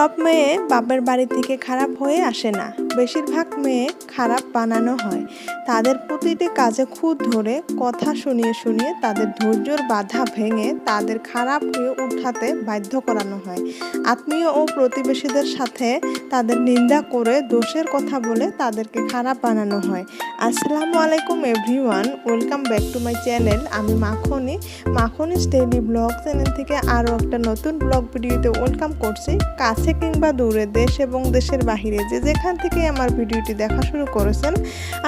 সব মেয়ে বাপের বাড়ি থেকে খারাপ হয়ে আসে না। বেশিরভাগ মেয়ে খারাপ বানানো হয়। তাদের প্রতিটি কাজে খুদ ধরে কথা শুনিয়ে শুনিয়ে তাদের ধৈর্যর বাধা ভেঙে তাদের খারাপ হয়ে উঠাতে বাধ্য করানো হয়। আত্মীয় ও প্রতিবেশীদের সাথে তাদের নিন্দা করে দোষের কথা বলে তাদেরকে খারাপ বানানো হয়। আসসালামু আলাইকুম everyone, welcome back to my channel. আমি Makhni. Makhni daily blog channel থেকে আরও একটা নতুন ব্লগ ভিডিওতে ওয়েলকাম করছি। কাছে কিংবা দূরে, দেশ এবং দেশের বাহিরে, যে যেখান থেকে আমার ভিডিওটি দেখা শুরু করেছেন।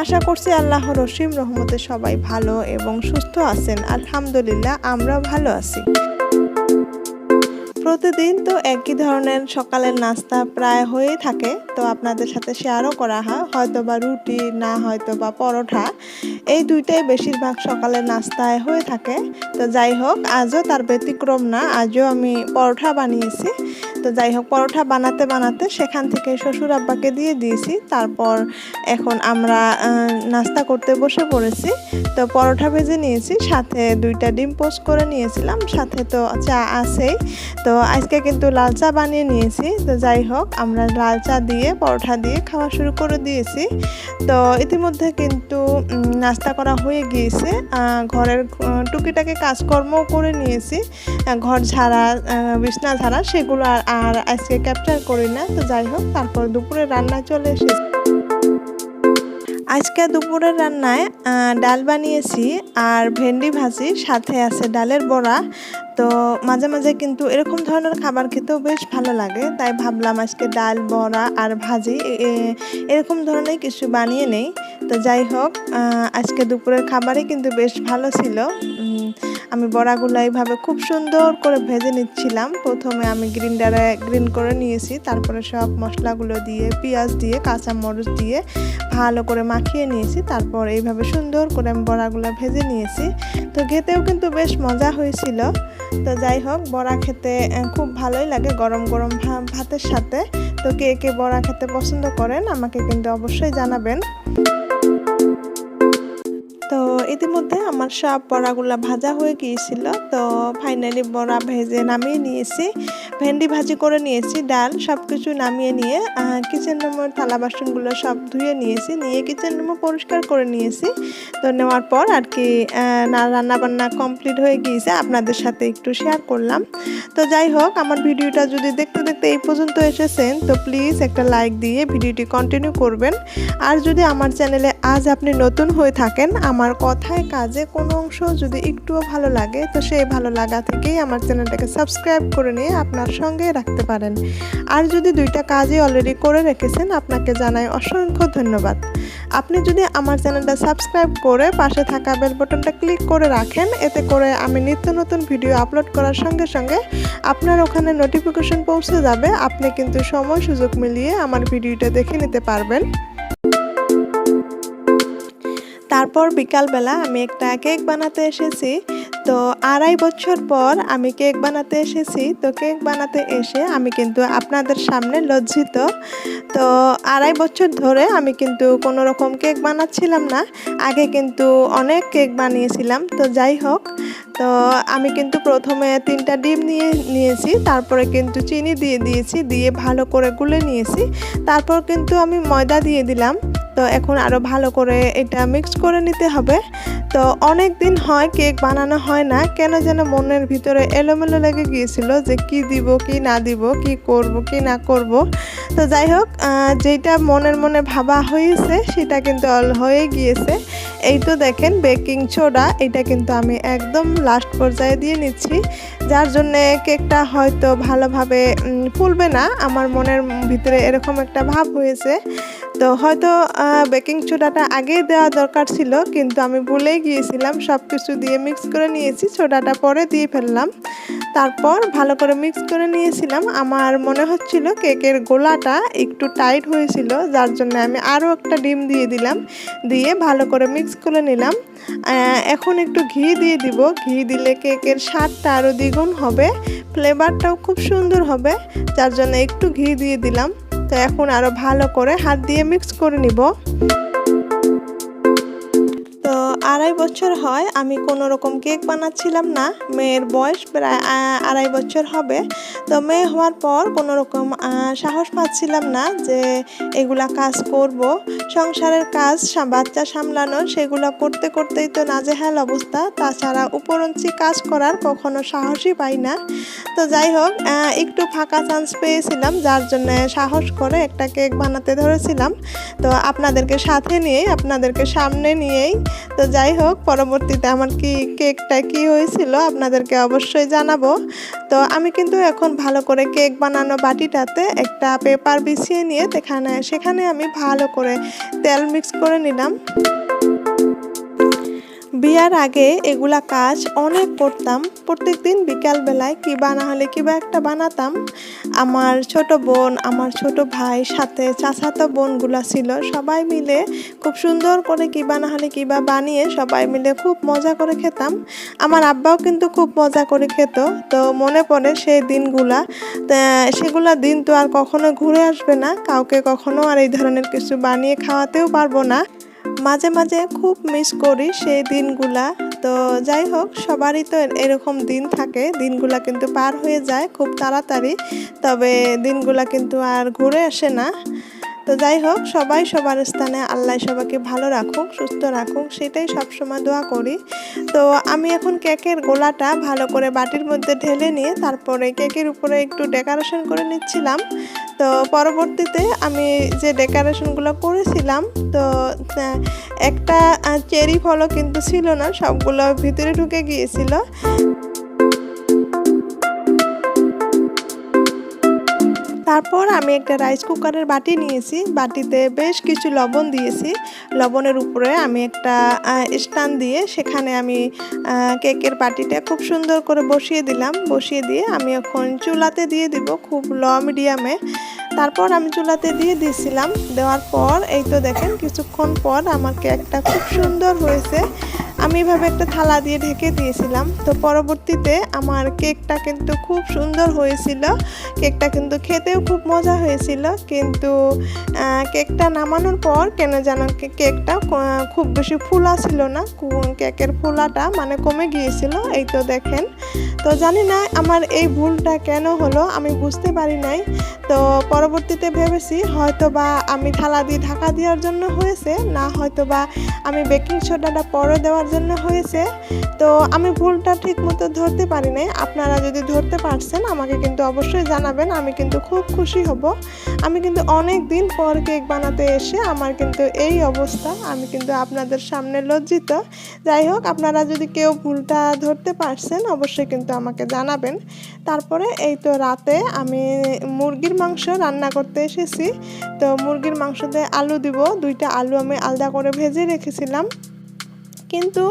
আশা করছি আল্লাহর রসিম রহমতে সবাই ভালো এবং সুস্থ আছেন। আলহামদুলিল্লাহ আমরা ভালো আছি। প্রতিদিন তো একই ধরনের সকালের নাস্তা প্রায় হয়েই থাকে। তো আপনাদের সাথে শেয়ারও করা হয় হয়তো বা রুটি, না হয়তো বা পরোঠা এই দুইটাই বেশিরভাগ সকালের নাস্তায় হয়ে থাকে। তো যাই হোক, আজও তার ব্যতিক্রম না, আজও আমি পরোঠা বানিয়েছি। তো যাই হোক পরোঠা বানাতে বানাতে সেখান থেকে শ্বশুর আব্বাকে দিয়ে দিয়েছি। তারপর এখন আমরা নাস্তা করতে বসে পড়েছি। তো পরোঠা ভেজে নিয়েছি, সাথে দুইটা ডিম পোস্ট করে নিয়েছিলাম। সাথে তো চা আছেই। তো আজকে কিন্তু লাল চা বানিয়ে নিয়েছি। তো যাই হোক, আমরা লাল চা দিয়ে পরোটা দিয়ে খাওয়া শুরু করে দিয়েছি। তো ইতিমধ্যে কিন্তু নাস্তা করা হয়ে গিয়েছে। ঘরের টুকিটাকি কাজকর্ম করে নিয়েছি। ঘর ঝাড়া বিছনা ঝাড়া, সেগুলো আর আজকে ক্যাপচার করি না। তো যাই হোক, তারপর দুপুরে রান্না চলে এসেছে। আজকে দুপুরের রান্নায় ডাল বানিয়েছি আর ভেন্ডি ভাজি, সাথে আছে ডালের বড়া। তো মাঝে মাঝে কিন্তু এরকম ধরনের খাবার খেতেও বেশ ভালো লাগে, তাই ভাবলাম আজকে ডাল, বড়া আর ভাজি এরকম ধরনের কিছু বানিয়ে নেই। তো যাই হোক আজকে দুপুরের খাবারই কিন্তু বেশ ভালো ছিল। আমি বড়াগুলো এইভাবে খুব সুন্দর করে ভেজে নিচ্ছিলাম। প্রথমে আমি গ্রিন্ডারে গ্রিন করে নিয়েছি, তারপরে সব মশলাগুলো দিয়ে, পেঁয়াজ দিয়ে কাঁচা মরিচ দিয়ে ভালো করে মাখিয়ে নিয়েছি, তারপর এইভাবে সুন্দর করে আমি বড়াগুলো ভেজে নিয়েছি। তো খেতেও কিন্তু বেশ মজা হয়েছিল। তো যাই হোক, বড়া খেতে খুব ভালোই লাগে গরম গরম ভাতের সাথে। তো কে কে বড়া খেতে পছন্দ করেন আমাকে কিন্তু অবশ্যই জানাবেন। তো ইতিমধ্যে আমার সব বড়াগুলা ভাজা হয়ে গিয়েছিল। তো ফাইনালি বড়া ভেজে নামিয়ে নিয়েছি। ভেন্ডি ভাজি করে নিয়েছি ডাল সব কিছু নামিয়ে নিয়ে কিচেন রুমের থালা বাসনগুলো সব ধুয়ে নিয়েছি নিয়ে কিচেন রুমও পরিষ্কার করে নিয়েছি। তো নেওয়ার পর আর কি আহ, না রান্না বান্না কমপ্লিট হয়ে গিয়েছে। আপনাদের সাথে একটু শেয়ার করলাম। তো যাই হোক আমার ভিডিওটা যদি দেখতে দেখতে এই পর্যন্ত এসেছেন তো প্লিজ একটা লাইক দিয়ে ভিডিওটি কন্টিনিউ করবেন। আর যদি আমার চ্যানেলে আজ আপনি নতুন হয়ে থাকেন আমার কথায় কাজে কোনো অংশ যদি একটুও ভালো লাগে, তো সেই ভালো লাগা থেকেই আমার চ্যানেলটাকে সাবস্ক্রাইব করে নিয়ে আপনার সঙ্গে রাখতে পারেন। আর যদি দুইটা কাজই অলরেডি করে রেখেছেন, আপনাকে জানাই অসংখ্য ধন্যবাদ। আপনি যদি আমার চ্যানেলটা সাবস্ক্রাইব করে পাশে থাকা বেল বাটনটা ক্লিক করে রাখেন, এতে করে আমি নিত্য নতুন ভিডিও আপলোড করার সঙ্গে সঙ্গে আপনার ওখানে নোটিফিকেশন পৌঁছে যাবে। আপনি কিন্তু সময় সুযোগ মিলিয়ে আমার ভিডিওটা দেখে নিতে পারবেন। তারপর বিকালবেলা আমি একটা কেক বানাতে এসেছি। তো আড়াই বছর পর আমি কেক বানাতে এসেছি। তো কেক বানাতে এসে আমি কিন্তু আপনাদের সামনে লজ্জিত। তো আড়াই বছর ধরে আমি কিন্তু কোনো রকম কেক বানাচ্ছিলাম না। আগে কিন্তু অনেক কেক বানিয়েছিলাম। তো যাই হোক, তো আমি কিন্তু প্রথমে তিনটা ডিম নিয়ে নিয়েছি। তারপরে কিন্তু চিনি দিয়ে দিয়েছি, দিয়ে ভালো করে গুলে নিয়েছি। তারপর কিন্তু আমি ময়দা দিয়ে দিলাম। তো এখন আরও ভালো করে এটা মিক্স করে নিতে হবে। তো অনেক দিন হয় কেক বানানো হয় না, কেন যেন মনের ভিতরে এলোমেলো লেগে গিয়েছিল যে কি দিব, কি না দিব, কি করব, কি না করব। তো যাই হোক যেটা মনের মনে ভাবা হয়েছে সেটা কিন্তু অল হয়ে গিয়েছে। এই তো দেখেন বেকিং সোডা এটা কিন্তু আমি একদম লাস্ট পর্যায়ে দিয়ে নিচ্ছি। যার জন্য কেকটা হয়তো ভালোভাবে ফুলবে না, আমার মনের ভিতরে এরকম একটা ভাব হয়েছে। তো হয়তো বেকিং সোডাটা আগে দেওয়া দরকার ছিল, কিন্তু আমি ভুলেই গিয়েছিলাম। সব কিছু দিয়ে মিক্স করে নিয়েছি সোডাটা পরে দিয়ে ফেললাম। তারপর ভালো করে মিক্স করে নিয়েছিলাম। আমার মনে হচ্ছিল কেকের গোলাটা একটু টাইট হয়েছিল, যার জন্য আমি আরও একটা ডিম দিয়ে দিলাম, দিয়ে ভালো করে মিক্স করে নিলাম। এখন একটু ঘি দিয়ে দিব। ঘি দিলে কেকের স্বাদটা আরও দ্বিগুণ হবে ফ্লেভারটাও খুব সুন্দর হবে, যার জন্য একটু ঘি দিয়ে দিলাম। তো এখন আরও ভালো করে হাত দিয়ে মিক্স করে নিব। আড়াই বছর হয়, আমি কোনো রকম কেক বানাচ্ছিলাম না। মেয়ের বয়স প্রায় আড়াই বছর হবে। তো মেয়ে হওয়ার পর কোনো রকম সাহস পাচ্ছিলাম না যে এগুলা কাজ করব। সংসারের কাজ বাচ্চা সামলানো, সেগুলো করতে করতেই তো নাজেহাল অবস্থা। তাছাড়া উপরঞ্চি কাজ করার কখনো সাহসই পাই না। তো যাই হোক একটু ফাঁকা চান্স পেয়েছিলাম, যার জন্য সাহস করে একটা কেক বানাতে ধরেছিলাম। তো আপনাদেরকে সাথে নিয়েই, আপনাদেরকে সামনে নিয়েই, তো যাই হোক, পরবর্তীতে আমার কি কেকটা কি হয়েছিল আপনাদেরকে অবশ্যই জানাব। তো আমি কিন্তু এখন ভালো করে কেক বানানো বাটিটাতে একটা পেপার বিছিয়ে নিয়ে সেখানে সেখানে আমি ভালো করে তেল মিক্স করে নিলাম। বিয়ার আগে এগুলা কাজ অনেক করতাম। প্রত্যেক দিন বিকালবেলায় কি বানা হলে কিবা একটা বানাতাম। আমার ছোট বোন, আমার ছোট ভাই, সাথে চাচাতো বোনগুলা ছিল, সবাই মিলে খুব সুন্দর করে কি বানা হলে কিবা বানিয়ে সবাই মিলে খুব মজা করে খেতাম। আমার আব্বাও কিন্তু খুব মজা করে খেত। তো মনে পড়ে সেই দিনগুলা। সেগুলা দিন তো আর কখনো ঘুরে আসবে না। কাউকে কখনো আর এই ধরনের কিছু বানিয়ে খাওয়াতেও পারব না। মাঝে মাঝে খুব মিস করি সেই দিনগুলা। তো যাই হোক, সবারই তো এরকম দিন থাকে। দিনগুলা কিন্তু পার হয়ে যায় খুব তাড়াতাড়ি। তবে দিনগুলা কিন্তু আর ঘুরে আসে না। তো যাই হোক, সবাই সবার স্থানে আল্লাহ সবাইকে ভালো রাখুক, সুস্থ রাখুক, সেটাই সবসময় দোয়া করি। তো আমি এখন কেকের গোলাটা ভালো করে বাটির মধ্যে ঢেলে নিয়ে তারপরে কেকের উপরে একটু ডেকোরেশন করে নিচ্ছিলাম। তো পরবর্তীতে আমি যে ডেকোরেশনগুলো করেছিলাম, তো একটা চেরি ফলও কিন্তু ছিল না, সবগুলো ভিতরে ঢুকে গিয়েছিল। তারপর আমি একটা রাইস কুকারের বাটি নিয়েছি। বাটিতে বেশ কিছু লবণ দিয়েছি। লবণের উপরে আমি একটা স্টান দিয়ে সেখানে আমি কেকের বাটিটা খুব সুন্দর করে বসিয়ে দিলাম। বসিয়ে দিয়ে আমি এখন চুলাতে দিয়ে দিব খুব লো মিডিয়ামে তারপর আমি চুলাতে দিয়ে দিয়েছিলাম দেওয়ার পর, এই তো দেখেন, কিছুক্ষণ পর আমার কেকটা খুব সুন্দর হয়েছে আমি এভাবে একটা থালা দিয়ে ঢেকে দিয়েছিলাম। তো পরবর্তীতে আমার কেকটা কিন্তু খুব সুন্দর হয়েছিল। কেকটা কিন্তু খেতেও খুব মজা হয়েছিল। কিন্তু কেকটা নামানোর পর কেন যেন কেকটা খুব বেশি ফুলা ছিল না। কেকের ফুলাটা মানে কমে গিয়েছিল, এই তো দেখেন। তো জানি না আমার এই ভুলটা কেন হলো, আমি বুঝতে পারি নাই। তো পরবর্তীতে ভেবেছি হয়তো বা আমি থালা দিয়ে ঢাকা দেওয়ার জন্য হয়েছে, না হয়তো বা আমি বেকিং সোডাটা পরে দেওয়ার জন্য হয়েছে। তো আমি ভুলটা ঠিক মতো ধরতে পারি নাই। আপনারা যদি ধরতে পারছেন, আমাকে কিন্তু অবশ্যই জানাবেন। আমি কিন্তু খুব খুশি হব। আমি কিন্তু অনেক দিন পর কেক বানাতে এসে আমার কিন্তু এই অবস্থা। আমি কিন্তু আপনাদের সামনে লজ্জিত। যাই হোক, আপনারা যদি কেউ ভুলটা ধরতে পারছেন, অবশ্যই কিন্তু আমাকে জানাবেন। তারপরে এই তো রাতে আমি মুরগির মাংস রান্না করতে এসেছি। তো মুরগির মাংসতে আলু দিব। দুইটা আলু আমি আলাদা করে ভেজে রেখেছিলাম। কিন্তু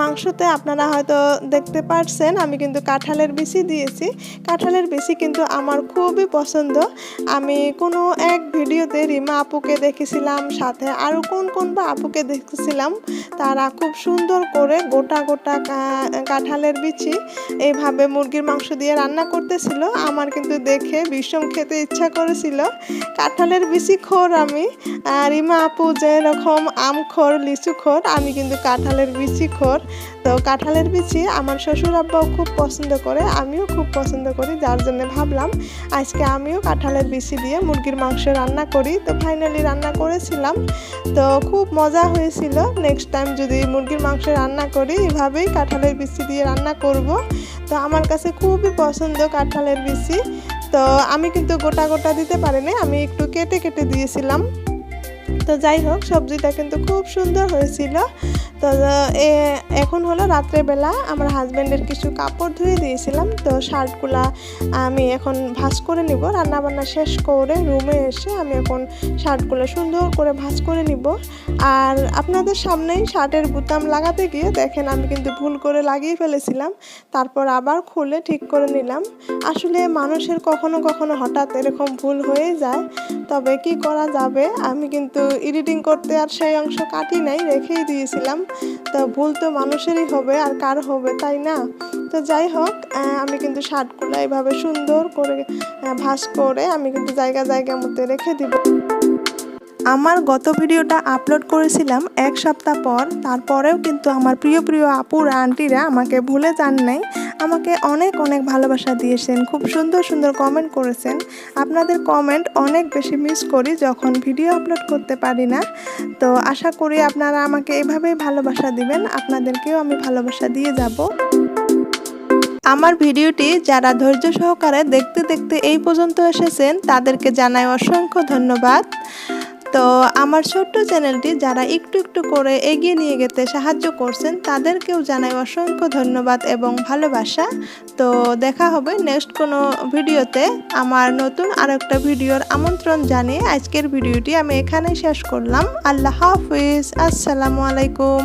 মাংসতে আপনারা হয়তো দেখতে পারছেন, আমি কিন্তু কাঁঠালের বিচি দিয়েছি। কাঁঠালের বিচি কিন্তু আমার খুবই পছন্দ। আমি কোনো এক ভিডিওতে রিমা আপুকে দেখেছিলাম, সাথে আরও কোন কোন বা আপুকে দেখেছিলাম, তারা খুব সুন্দর করে গোটা গোটা কাঁঠালের বিচি এইভাবে মুরগির মাংস দিয়ে রান্না করতেছিল। আমার কিন্তু দেখে ভীষণ খেতে ইচ্ছা করেছিল। কাঁঠালের বিচি খোর আমি রিমা আপু যেরকম আম খোর লিচু খোর আমি কিন্তু কাঁঠালের বিচি খোর। তো কাঁঠালের বিচি আমার শ্বশুর আব্বাও খুব পছন্দ করে, আমিও খুব পছন্দ করি, যার জন্য ভাবলাম আজকে আমিও কাঁঠালের বিচি দিয়ে মুরগির মাংস রান্না করি। তো ফাইনালি রান্না করেছিলাম। তো খুব মজা হয়েছিল। নেক্সট টাইম যদি মুরগির মাংস রান্না করি, এভাবেই কাঁঠালের বিচি দিয়ে রান্না করব। তো আমার কাছে খুবই পছন্দ কাঁঠালের বিচি। তো আমি কিন্তু গোটা গোটা দিতে পারিনি, আমি একটু কেটে কেটে দিয়েছিলাম। তো যাই হোক সবজিটা কিন্তু খুব সুন্দর হয়েছিল। তো এখন হলো রাত্রেবেলা আমার হাজব্যান্ডের কিছু কাপড় ধুয়ে দিয়েছিলাম, তো শার্টগুলা আমি এখন ভাঁজ করে নিব। রান্নাবান্না শেষ করে রুমে এসে আমি এখন শার্টগুলো সুন্দর করে ভাঁজ করে নিব। আর আপনাদের সামনেই শার্টের বুতাম লাগাতে গিয়ে দেখেন, আমি কিন্তু ভুল করে লাগিয়ে ফেলেছিলাম। তারপর আবার খুলে ঠিক করে নিলাম। আসলে মানুষের কখনো কখনো হঠাৎ এরকম ভুল হয়ে যায়, তবে কি করা যাবে? আমি কিন্তু এডিটিং করতে আর সেই অংশ কাটি নাই, রেখেই দিয়েছিলাম। তো ভুল তো মানুষেরই হবে আর কার হবে, তাই না? তো যাই হোক আমি কিন্তু শার্টগুলো এইভাবে সুন্দর করে ভাস করে আমি কিন্তু জায়গা জায়গা মধ্যে রেখে দিব। আমার গত ভিডিওটা আপলোড করেছিলাম এক সপ্তাহ পর, তারপরেও কিন্তু আমার প্রিয় প্রিয় আপুরা আন্টিরা আমাকে ভুলে যান নাই। আমাকে অনেক অনেক ভালোবাসা দিয়েছেন, খুব সুন্দর সুন্দর কমেন্ট করেছেন। আপনাদের কমেন্ট অনেক বেশি মিস করি যখন ভিডিও আপলোড করতে পারি না। তো আশা করি আপনারা আমাকে এভাবেই ভালোবাসা দিবেন, আপনাদেরকেও আমি ভালোবাসা দিয়ে যাব। আমার ভিডিওটি যারা ধৈর্য সহকারে দেখতে দেখতে এই পর্যন্ত এসেছেন, তাদেরকে জানাই অসংখ্য ধন্যবাদ। তো আমার ছোট্ট চ্যানেলটি যারা একটু একটু করে এগিয়ে নিয়ে যেতে সাহায্য করছেন, তাদেরকেও জানাই অসংখ্য ধন্যবাদ এবং ভালোবাসা। তো দেখা হবে নেক্সট কোনো ভিডিওতে। আমার নতুন আর একটা ভিডিওর আমন্ত্রণ জানিয়ে আজকের ভিডিওটি আমি এখানেই শেষ করলাম। আল্লাহ হাফিজ। আসসালামু আলাইকুম।